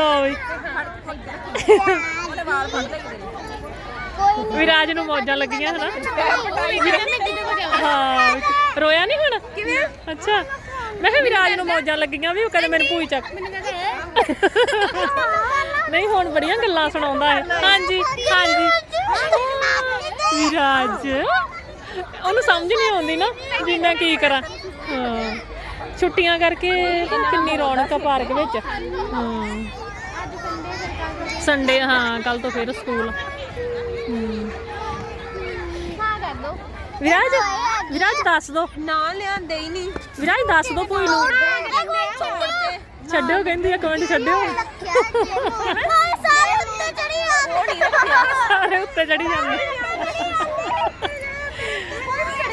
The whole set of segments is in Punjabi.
ਲੋ ਵੀ। ਉਹਨੇ ਵਾਲ ਨੂੰ ਮੌਜਾਂ ਲੱਗੀਆਂ, ਹਨਾ? ਹਾਂ। ਰੋਇਆ ਨਹੀਂ ਹੁਣ? ਕਿਵੇਂ ਅੱਛਾ। ਮੈਂ ਕਿਹਾ ਵਿਰਾਜ ਨੂੰ ਮੌਜਾਂ ਲੱਗੀਆਂ ਵੀ, ਉਹ ਕਦੇ ਮੈਨੂੰ ਭੂਈ ਚੱਕ। ਨਹੀਂ, ਹੁਣ ਬੜੀਆਂ ਗੱਲਾਂ ਸੁਣਾਉਂਦਾ ਹੈ ਹਾਂਜੀ ਹਾਂਜੀ। ਵਿਰਾਜ ਉਹਨੂੰ ਸਮਝ ਨਹੀਂ ਆਉਂਦੀ ਨਾ ਵੀ ਮੈਂ ਕੀ ਕਰਾਂ। ਹਾਂ। ਛੁੱਟੀਆਂ ਕਰਕੇ ਕਿੰਨੀ ਰੌਣਕ ਆ ਪਾਰਕ ਵਿੱਚ। ਹਾਂ। ਸੰਡੇ ਹਾਂ ਕੱਲ ਤੋਂ ਫਿਰ ਸਕੂਲ। ਵਿਰਾਜ ਵਿਰਾਜ ਦੱਸ ਦੋ। ਨਾ ਲਿਆਂਦੇ ਹੀ ਨਹੀਂ। ਵਿਰਾਜ ਦੱਸ ਦੋ ਕੋਈ ਨੂੰ। ਛੱਡਿਓ ਕਹਿੰਦੀ ਆ ਕਮੈਂਟ ਛੱਡਿਓ ਸਾਰੇ ਉੱਤੇ ਚੜੀ ਜਾਂਦੇ।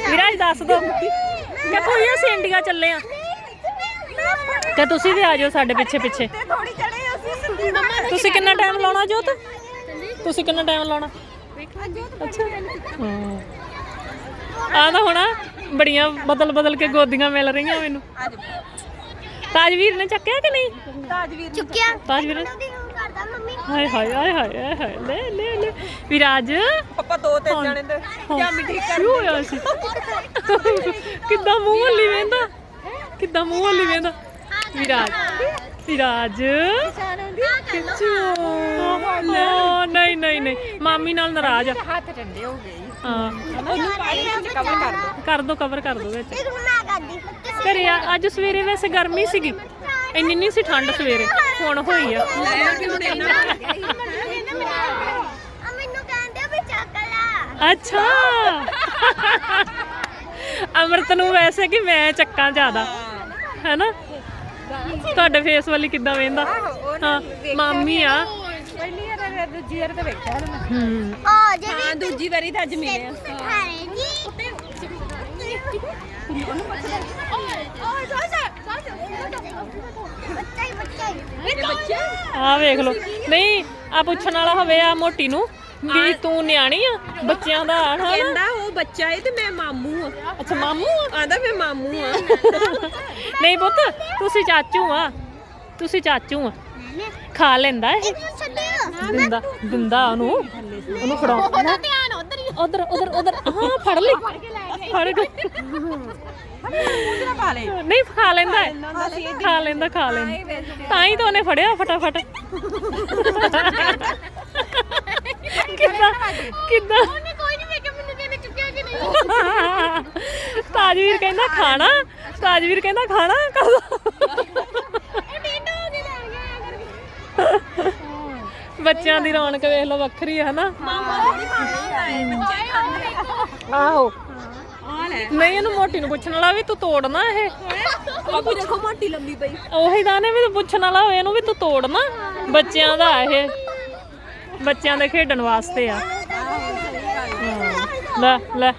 ਵਿਰਾਜ ਦੱਸ ਦੋ। ਕਿ ਕੋਈ ਅਸੀਂ ਇੰਡੀਆ ਚੱਲੇ ਆ। ਤੇ ਤੁਸੀਂ ਵੀ ਆ ਜਾਓ ਸਾਡੇ ਪਿੱਛੇ ਪਿੱਛੇ ਥੋੜੀ ਚੜੇ ਅਸੀਂ ਮੰਮਾ ਤੁਸੀਂ ਕਿੰਨਾ ਟਾਈਮ ਲਾਉਣਾ ਜੋਤ? ਤੁਸੀਂ ਕਿੰਨਾ ਟਾਈਮ ਲਾਉਣਾ? ਅੱਛਾ। ਆ। ਤਾਂ ਹੁਣ ਬੜੀਆਂ ਬਦਲ ਬਦਲ ਕੇ ਗੋਦੀਆਂ ਮਿਲ ਰਹੀਆਂ ਮੈਨੂੰ। ਤਾਜਵੀਰ ਨੇ ਚੱਕਿਆ ਕਿ ਨਹੀਂ? ਤਾਜਵੀਰ ਚੁੱਕਿਆ। ਤਾਜਵੀਰ ਹਾਏ ਹਾਏ ਹਾਏ ਹਾਏ ਹਾਏ ਲੈ ਲੈ ਲੈ। ਵਿਰਾਜ? ਪਪਾ ਦੋ ਤਿੰਨ ਜਣੇ ਦੇ ਜਾਮੀ ਠੀਕ ਕਰ ਕੀ ਹੋਇਆ ਸੀ? ਕਿੱਦਾਂ ਮੂੰਹ ਹੱਲੀ ਵੇਂਦਾ? ਕਿੱਦਾਂ ਮੂੰਹ ਹੱਲੀ ਵੇਂਦਾ? ਵਿਰਾਜ। ਵਿਰਾਜ? ਓ ਨਹੀਂ ਨਹੀਂ ਨਹੀਂ ਮਾਮੀ ਨਾਲ ਨਾਰਾਜ਼ ਆ। ਹੱਥ ਠੰਡੇ ਹੋ ਗਏ ਹਾਂ। ਉਹਨੂੰ ਪਾਣੀ ਵਿੱਚ ਕਵਰ ਕਰ ਦੋ। ਕਰ ਦੋ ਕਵਰ ਕਰ ਦੋ ਵਿੱਚ। ਇੱਕ ਮੈਂ ਕਰਦੀ ਘਰੇ ਆ ਅੱਜ ਸਵੇਰੇ ਵੈਸੇ ਗਰਮੀ ਸੀਗੀ। ਇੰਨੀ ਨਹੀਂ ਸੀ ਠੰਡ ਸਵੇਰੇ ਹੁਣ ਹੋਈ ਆ। ਆ ਮੈਨੂੰ ਕਹਿੰਦੇ ਵੀ ਚੱਕ ਲਾ। ਅੱਛਾ। ਅਮਰਤ ਨੂੰ ਵੈਸੇ ਕਿ ਮੈਂ ਚੱਕਾਂ ਜ਼ਿਆਦਾ ਹੈਨਾ? ਤੁਹਾਡੇ ਫੇਸ ਵਾਲੀ ਕਿੱਦਾਂ ਵੇਂਦਾ ਹਾਂ ਮਾਮੀ ਆ। ਪਹਿਲੀ ਵਾਰ ਦੂਜੀ ਵਾਰ ਤਾਂ ਵੇਖਿਆ ਨਾ ਹੂੰ। ਆ ਜੇ ਹਾਂ ਦੂਜੀ ਵਾਰੀ ਤਾਂ ਅੱਜ ਮਿਲੇ ਆ। ਵੇਖ ਲਓ। ਨਹੀਂ ਆ ਪੁੱਛਣ ਵਾਲਾ ਹੋਵੇ ਆ ਮੋਟੀ ਨੂੰ। ਵੀ ਤੂੰ ਨਿਆਣੀ ਆ ਬੱਚਿਆਂ ਦਾ ਹਨਾ? ਕਹਿੰਦਾ ਉਹ ਬੱਚਾ ਏ ਤੇ ਮੈਂ ਮਾਮੂ ਆ। ਅੱਛਾ ਮਾਮੂ ਆ? ਆਂਦਾ ਮੈਂ ਮਾਮੂ ਆ। ਨਹੀਂ ਪੁੱਤ ਤੁਸੀਂ ਚਾਚੂ ਆ। ਤੁਸੀਂ ਚਾਚੂ ਆ। ਖਾ ਲੈਂਦਾ ਇਹ। ਦਿੰਦਾ ਦਿੰਦਾ ਉਹਨੂੰ। ਉਹਨੂੰ ਫੜਾਓ। ਉਹਦਾ ਧਿਆਨ ਉਧਰ ਹੀ ਉਧਰ ਉਧਰ ਉਧਰ। ਹਾਂ ਫੜ ਲਈ। ਫੜ ਗਈ ਪਾ ਲੈ ਨਹੀਂ ਖਾ ਲੈਂਦਾ ਹੈ। ਖਾ ਲੈਂਦਾ ਖਾ ਲੈਂਦਾ। ਤਾਂ ਹੀ ਤਾਂ ਉਹਨੇ ਫੜਿਆ ਫਟਾਫਟ। ਕਿੱਦਾਂ? ਕਿੱਦਾਂ? ਕੋਈ ਨਹੀਂ ਵੇਖਿਆ ਮੈਨੂੰ ਕਿਹਨੇ ਚੁੱਕਿਆ ਕਿ ਨਹੀਂ? ਤਾਜਵੀਰ ਕਹਿੰਦਾ ਖਾਣਾ? ਤਾਜਵੀਰ ਕਹਿੰਦਾ ਖਾਣਾ? ਬੱਚਿਆਂ ਦੀ ਰੌਣਕ ਵੇਖ ਲਓ ਵੱਖਰੀ ਹੈ ਖਾਂਦੇ ਆਹੋ। ਨਹੀਂ ਇਹਨੂੰ ਮੋਟੀ ਨੂੰ ਪੁੱਛਣ ਵਾਲਾ ਵੀ ਤੂੰ ਤੋੜਨਾ ਇਹ? ਦੇਖੋ ਮੋਟੀ ਲੰਬੀ ਪਈ। ਉਹੀ ਤਾਂ ਨੇ ਵੀ ਤੂੰ ਪੁੱਛਣ ਵਾਲਾ ਹੋਏ ਇਹਨੂੰ ਵੀ ਤੂੰ ਤੋੜਨਾ? ਬੱਚਿਆਂ ਦਾ ਇਹ। ਬੱਚਿਆਂ ਦੇ ਖੇਡਣ ਵਾਸਤੇ ਆ। ਲੈ ਲੈ।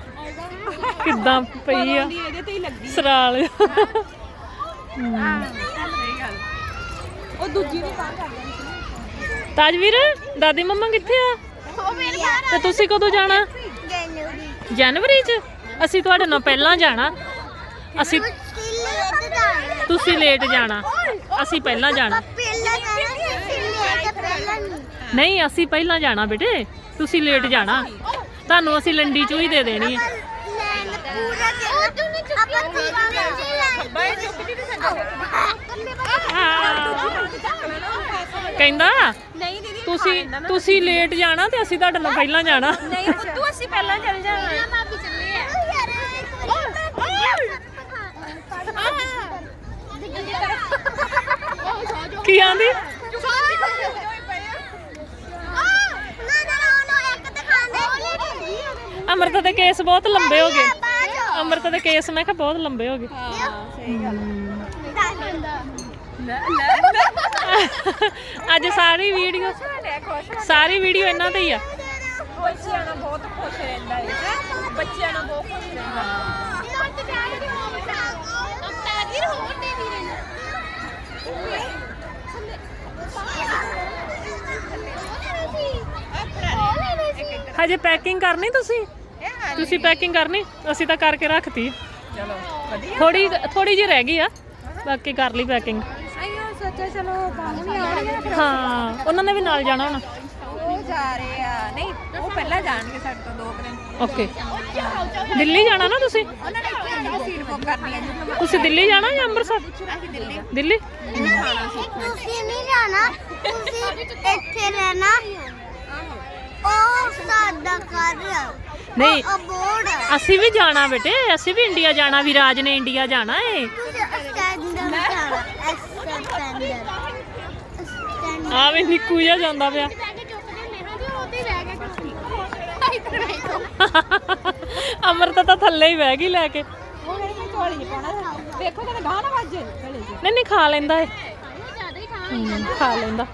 ਕਿੱਦਾਂ ਪਈ ਆ? ਇਹਦੇ ਤੇ ਹੀ। ਲੱਗੀ ਸਰਾਲ ਉਹ ਦੂਜੀ ਨੇ ਬਾਹਰ ਕਰ ਦਿੱਤੀ ਤਾਜਵੀਰ, ਦਾਦੀ ਮੰਮਾ ਕਿੱਥੇ ਆ? ਤੇ ਤੁਸੀਂ ਕਦੋਂ ਜਾਣਾ? ਜਨਵਰੀ ਜਨਵਰੀ 'ਚ? ਅਸੀਂ ਤੁਹਾਡੇ ਨਾਲ ਪਹਿਲਾਂ ਜਾਣਾ। ਅਸੀਂ ਤੁਸੀਂ ਲੇਟ ਜਾਣਾ। ਅਸੀਂ ਪਹਿਲਾਂ ਜਾਣਾ। ਪਹਿਲਾਂ ਜਾਣਾ ਸਿੱਲੇ ਤੇ ਪਹਿਲਾਂ ਨਹੀਂ ਅਸੀਂ ਪਹਿਲਾਂ ਜਾਣਾ ਬੇਟੇ। ਤੁਸੀਂ ਲੇਟ ਜਾਣਾ। ਤੁਹਾਨੂੰ ਅਸੀਂ ਲੰਡੀ ਚੂਹੀ ਦੇ ਦੇਣੀ। ਹੈ ਲੈਣ ਪੂਰਾ ਉਹ ਤੂੰ ਨਹੀਂ ਚੁੱਕਿਆ ਆਪਾਂ ਠੀਕ ਲੈਣ ਬਾਏ ਚੁੱਕ ਜੀ ਤੇ ਕਹਿੰਦਾ ਨਹੀਂ ਦੀਦੀ ਤੁਸੀਂ ਤੁਸੀਂ ਲੇਟ ਜਾਣਾ ਤੇ ਅਸੀਂ ਤੁਹਾਡੇ ਨਾਲ ਪਹਿਲਾਂ ਜਾਣਾ। ਨਹੀਂ ਤੂੰ ਅਸੀਂ ਪਹਿਲਾਂ ਚੱਲ ਜਾਣਾ। ਭਾਬੀ ਚੱਲੇ ਆ ਯਾਰ ਇੱਕ ਵਾਰੀ ਕੀ ਆਂਦੀ? ਅਮਰਤ ਦੇ ਕੇਸ ਬਹੁਤ ਲੰਬੇ ਹੋ ਗਏ। ਅਮਰਤ ਦੇ ਕੇਸ ਮੈਂ ਕਿਹਾ ਬਹੁਤ ਲੰਬੇ ਹੋ ਗਏ। ਹਾਂ ਸਹੀ ਗੱਲ ਲੈ ਅੱਜ ਸਾਰੀ ਵੀਡੀਓ ਸਾਰੀ ਵੀਡੀਓ ਇਹਨਾਂ ਤੇ ਹੀ ਆ। ਬੱਚਿਆਂ ਨਾਲ ਬਹੁਤ ਖੁਸ਼ ਰਹਿੰਦਾ ਹੈ ਬੱਚਿਆਂ ਨਾਲ ਬਹੁਤ ਖੁਸ਼ ਰਹਿੰਦਾ। ਹਜੇ ਪੈਕਿੰਗ ਕਰਨੀ ਤੁਸੀਂ? ਤੁਸੀਂ ਪੈਕਿੰਗ ਕਰਨੀ? ਅਸੀਂ ਤਾਂ ਕਰਕੇ ਰੱਖਤੀ। ਚਲੋ ਵਧੀਆ ਥੋੜੀ ਥੋੜੀ ਜਿਹੀ ਰਹਿ ਗਈ ਆ। ਬਾਕੀ ਕਰ ਲਈ ਪੈਕਿੰਗ ਆਇਓ ਸੱਚ ਚਲੋ ਬਾਹੂ ਨਹੀਂ ਆਉਣਗੇ ਫਿਰ ਹਾਂ, ਉਹਨਾਂ ਨੇ ਵੀ ਨਾਲ ਜਾਣਾ ਹੁਣ। ਉਹ ਜਾ ਰਹੇ ਆ ਨਹੀਂ ਉਹ ਪਹਿਲਾਂ ਜਾਣਗੇ ਸਾਡੇ ਤੋਂ ਦੋ ਦਿਨ ਓਕੇ ਦਿੱਲੀ ਜਾਣਾ ਨਾ ਤੁਸੀਂ? ਉਹਨਾਂ ਨੇ ਇੱਥੇ ਸੀਟ ਬੁੱਕ ਕਰਨੀ ਹੈ ਜੀ ਤੁਸੀਂ ਦਿੱਲੀ ਜਾਣਾ ਜਾਂ ਅੰਮ੍ਰਿਤਸਰ? ਦਿੱਲੀ ਦਿੱਲੀ? ਤੁਸੀਂ ਨਹੀਂ ਜਾਣਾ, ਤੁਸੀਂ ਇੱਥੇ ਰਹਿਣਾ। ਉਹ ਸਾਡਾ ਘਰ ਆ। ਨਹੀਂ ਅਬੋਰਡ ਅਸੀਂ ਵੀ ਜਾਣਾ ਬੇਟੇ ਅਸੀਂ ਵੀ ਇੰਡੀਆ ਜਾਣਾ ਵਿਰਾਜ ਨੇ ਇੰਡੀਆ ਜਾਣਾ ਏ। ਤੁਸੀਂ ਸਟੈਂਡਰ ਜਾਣਾ ਸਟੈਂਡਰ ਸਟੈਂਡਰ ਆ ਵੀ ਨਿੱਕੂ ਜਿਹਾ ਜਾਂਦਾ ਪਿਆ। ਅਮਰਤ ਤਾਂ ਥੱਲੇ ਹੀ ਬਹਿ ਗਈ ਲੈ ਕੇ। ਨਹੀਂ ਪਾਉਣਾ ਦੇਖੋ ਕਿਤੇ ਗਾਹ ਨਾ ਵੱਜੇ ਗਲੇ 'ਚ ਨਹੀਂ ਨਹੀਂ ਖਾ ਲੈਂਦਾ ਏ। ਹਮ, ਖਾ ਲੈਂਦਾ।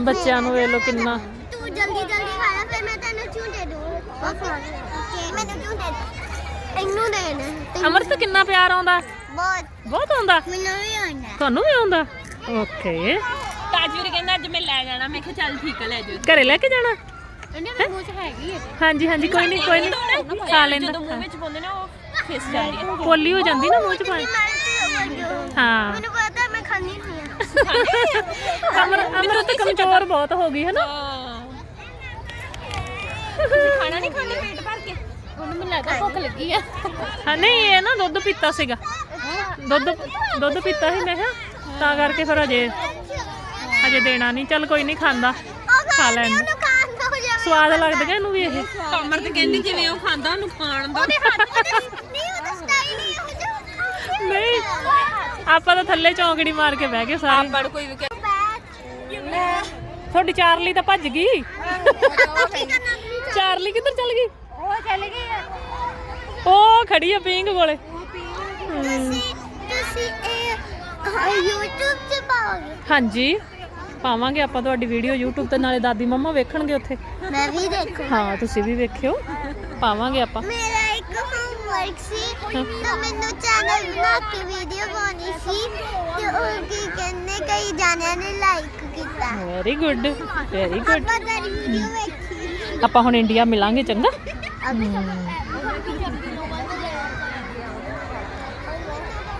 ਬੱਚਿਆਂ ਨੂੰ ਵੇਖ ਲੋ ਕਿੰਨਾ। ਤੂੰ ਜਲਦੀ ਜਲਦੀ ਖਾ ਲੈ ਫਿਰ ਮੈਂ ਤੈਨੂੰ ਝੂਟੇ ਦੂੰ ਓਕੇ ਮੈਨੂੰ ਝੂਟੇ ਦੇ ਇਹਨੂੰ ਕਿੰਨਾ ਪਿਆਰ ਆਉਂਦਾ? ਬਹੁਤ। ਬਹੁਤ ਆਉਂਦਾ? ਮੈਨੂੰ ਵੀ ਆਉਣਾ ਤੁਹਾਨੂੰ ਵੀ ਆਉਂਦਾ? ਓਕੇ। ਤਾਜਵੀਰ ਕਹਿੰਦਾ ਅੱਜ ਮੈਂ ਲੈ ਜਾਣਾ। ਮੈਂ ਕਿਹਾ ਚੱਲ ਠੀਕ ਹੈ ਲੈ ਜਾਓ। ਘਰੇ ਲੈ ਕੇ ਜਾਣਾ? ਇਹਨੇ ਮੂੰਹ 'ਚ ਹੈਗੀ ਹੈ ਹਾਂਜੀ ਹਾਂਜੀ ਕੋਈ ਨਹੀਂ ਕੋਈ ਨਹੀਂ। ਖਾ ਲੈਂਦਾ। ਜਦੋਂ ਮੂੰਹ ਵਿੱਚ ਪਾਉਂਦੇ ਨੇ ਉਹ ਫਿਸ ਜਾਂਦੀ ਹੈ। ਪੋਲੀ ਹੋ ਜਾਂਦੀ ਨਾ ਮੂੰਹ ਚ ਪਾਣੀ। ਹਾਂ ਮੈਨੂੰ ਪਤਾ ਮੈਂ ਖਾਣੀ ਅਮਰ ਅਮਰਤ ਕਮਜ਼ੋਰ ਬਹੁਤ ਹੋ ਗਈ ਹੈ। ਨਾ ਖਾਣਾ ਨਹੀਂ ਖਾਂਦੇ? ਪੇਟ ਭਰ ਕੇ। ਉਹਨੂੰ ਮੈਨੂੰ ਲੱਗਦਾ ਭੁੱਖ ਲੱਗੀ ਆ। ਹਾਂ ਨਹੀਂ ਇਹ ਨਾ ਦੁੱਧ ਪੀਤਾ ਸੀਗਾ। ਦੁੱਧ ਦੁੱਧ ਪੀਤਾ ਸੀ ਮੈਂ ਕਿਹਾ ਤਾਂ ਕਰਕੇ ਫਿਰ ਅਜੇ ਅਜੇ ਦੇਣਾ ਨਹੀਂ। ਚੱਲ ਕੋਈ ਨਹੀਂ ਖਾਂਦਾ। ਖਾ ਲੈਣ ਦੇ। ਸਵਾਦ ਲੱਗਦਾ ਇਹਨੂੰ ਵੀ ਇਹ। ਅਮਰ ਤੇ ਕਹਿੰਦੀ ਜਿਵੇਂ ਉਹ ਖਾਂਦਾ ਉਹਨੂੰ ਖਾਣ ਦਾ। ਨਹੀਂ ਉਹਦਾ ਸਟਾਈਲ ਹੀ ਇਹੋ ਜਿਹਾ ਨਹੀਂ। ਆਪਾਂ ਤਾਂ ਥੱਲੇ ਚੌਂਕੜੀ ਮਾਰ ਕੇ ਬਹਿ ਗਏ ਸਾਰੇ। ਪੜ ਕੋਈ ਵੀ ਤੁਹਾਡੀ ਚਾਰਲੀ ਤਾਂ ਭੱਜ ਗਈ। ਚਾਰਲੀ ਕਿੱਧਰ ਚਲ ਗਈ? ਉਹ ਚੱਲ ਗਈ ਆ। ਉਹ ਖੜੀ ਆ ਪਿੰਕ ਕੋਲੇ। ਤੁਸੀਂ ਤੁਸੀਂ ਇਹ YouTube ਤੇ ਪਾਓਗੇ? ਹਾਂਜੀ। ਪਾਵਾਂਗੇ ਆਪਾਂ ਤੁਹਾਡੀ ਵੀਡੀਓ YouTube ਤੇ ਨਾਲੇ ਦਾਦੀ ਮੰਮਾ ਵੇਖਣਗੇ ਉੱਥੇ। ਮੈਂ ਵੀ ਦੇਖੂ ਹਾਂ ਤੁਸੀਂ ਵੀ ਵੇਖਿਓ। ਪਾਵਾਂਗੇ ਆਪਾਂ। ਮੇਰਾ ਹੋਮਵਰਕ ਸੀ। ਤਾਂ ਮੈਨੂੰ ਚੈਨਲ ਬਣਾ ਕੇ ਵੀਡੀਓ ਪਾਉਣੀ ਸੀ ਤੇ ਉਹ ਕੀ ਕਹਿੰਦੇ ਕਈ ਜਾਣਿਆਂ ਨੇ ਲਾਈਕ ਕੀਤਾ। ਵੈਰੀ ਗੁੱਡ ਵੈਰੀ ਗੁੱਡ ਆਪਾਂ ਤੇਰੀ ਵੀਡੀਓ ਵੇਖੀ ਆਪਾਂ ਹੁਣ ਇੰਡੀਆ ਮਿਲਾਂਗੇ ਚੰਗਾ?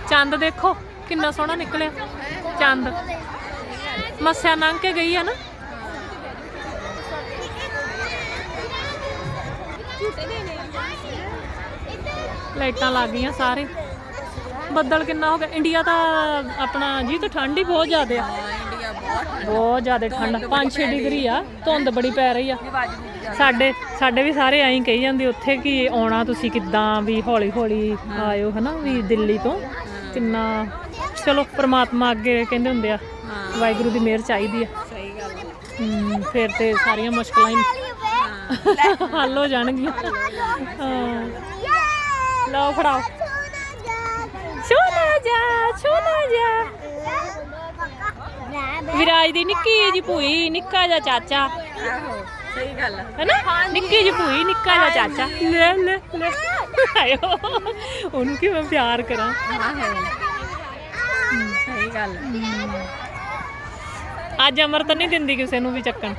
ਚੰਦ ਦੇਖੋ ਕਿੰਨਾ ਸੋਹਣਾ ਨਿਕਲਿਆ। ਚੰਦ। ਮੱਸਿਆ ਲੰਘ ਕੇ ਗਈ ਆ ਨਾ। ਲਾਈਟਾਂ ਲੱਗ ਗਈਆਂ ਸਾਰੇ। ਬੱਦਲ ਕਿੰਨਾ ਹੋ ਗਿਆ। ਇੰਡੀਆ ਤਾਂ ਆਪਣਾ ਜੀ ਤਾਂ ਠੰਡ ਹੀ ਬਹੁਤ ਜ਼ਿਆਦਾ ਆ। ਇੰਡੀਆ ਬਹੁਤ ਬਹੁਤ ਜ਼ਿਆਦਾ ਠੰਡ। 5-6 ਡਿਗਰੀ ਆ। ਧੁੰਦ ਬੜੀ ਪੈ ਰਹੀ ਆ। ਸਾਡੇ ਸਾਡੇ ਵੀ ਸਾਰੇ ਐਂ ਕਹੀ ਜਾਂਦੇ ਉੱਥੇ ਕਿ ਆਉਣਾ ਤੁਸੀਂ ਕਿੱਦਾਂ ਵੀ ਹੌਲੀ ਹੌਲੀ ਆਇਓ ਹਨਾ ਵੀ ਦਿੱਲੀ ਤੋਂ। ਕਿੰਨਾ ਚਲੋ ਪ੍ਰਮਾਤਮਾ ਅੱਗੇ ਕਹਿੰਦੇ ਹੁੰਦੇ ਆ ਵਾਹਿਗੁਰੂ ਦੀ ਮਿਹਰ ਚਾਹੀਦੀ ਆ। ਸਹੀ ਗੱਲ ਫਿਰ ਤੇ ਸਾਰੀਆਂ ਮੁਸ਼ਕਲਾਂ ਹੀ। ਹੱਲ ਹੋ ਜਾਣਗੀਆਂ। ਹਾਂ। ਲਓ ਫੜਾਓ। ਛੋਨਾ ਜਾ ਛੋਨਾ ਜਾ। ਵਿਰਾਜ ਦੀ ਨਿੱਕੀ ਜੀ ਭੂਈ ਨਿੱਕਾ ਜਿਹਾ ਚਾਚਾ। ਆਹੋ ਸਹੀ ਗੱਲ ਹੈ ਹੈਨਾ? ਨਿੱਕੀ ਜੀ ਭੂਈ ਨਿੱਕਾ ਜਿਹਾ ਚਾਚਾ। ਲੈ ਲੈ ਲੈ। ਆਇਓ। ਉਹਨੂੰ ਕਿਵੇਂ ਪਿਆਰ ਕਰਾਂ? ਸਹੀ ਗੱਲ ਅੱਜ ਅਮਰਤ ਨਹੀਂ ਦਿੰਦੀ ਕਿਸੇ ਨੂੰ ਵੀ ਚੱਕਣ।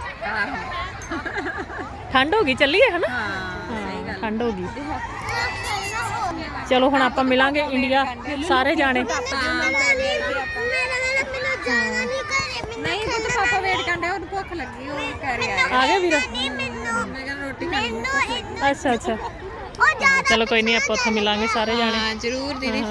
ਠੰਡ ਹੋ ਗਈ ਚੱਲੀਏ ਹਨਾ? ਹਾਂ ਸਹੀ ਗੱਲ ਠੰਡ ਹੋ ਗਈ। ਚਲੋ ਹੁਣ ਆਪਾਂ ਮਿਲਾਂਗੇ ਇੰਡੀਆ ਸਾਰੇ ਜਾਣੇ। ਨਹੀਂ ਪੁੱਤ ਪਾਪਾ ਵੇਟ ਕਰਦੇ ਉਹਨੂੰ ਭੁੱਖ ਲੱਗੀ ਉਹ ਕਹਿ ਰਿਹਾ ਆ ਗਏ ਵੀਰ? ਮੈਂ ਕਹਿੰਦਾ ਰੋਟੀ ਖਾਣੀ ਅੱਛਾ ਅੱਛਾ। ਚਲੋ ਕੋਈ ਨਹੀਂ ਆਪਾਂ ਉੱਥੇ ਮਿਲਾਂਗੇ ਸਾਰੇ ਜਾਣੇ। ਹਾਂ ਜ਼ਰੂਰ ਦੀਦੀ।